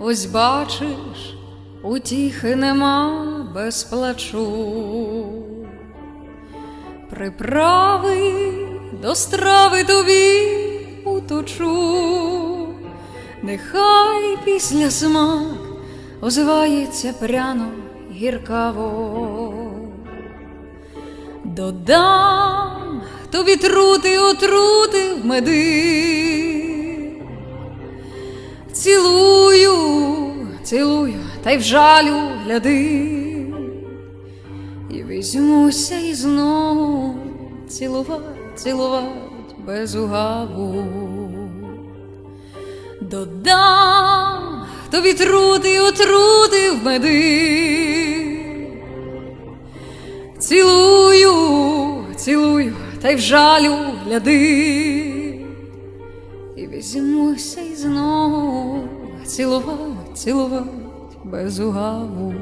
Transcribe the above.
ось бачиш, утіхи нема без плачу. Приправи до страви тобі уточу, нехай після смак озивається пряно гіркаво. Додам тобі трути отрути в меди. Цілую, цілую, та й в жалю гляди. І візьмуся і знову цілувать, цілувать без угаву. Додам тобі трути отрути в меди. Цілую, цілую, та й в жалю гляди. І візьмуся і знову цілувать, цілувать без угаву.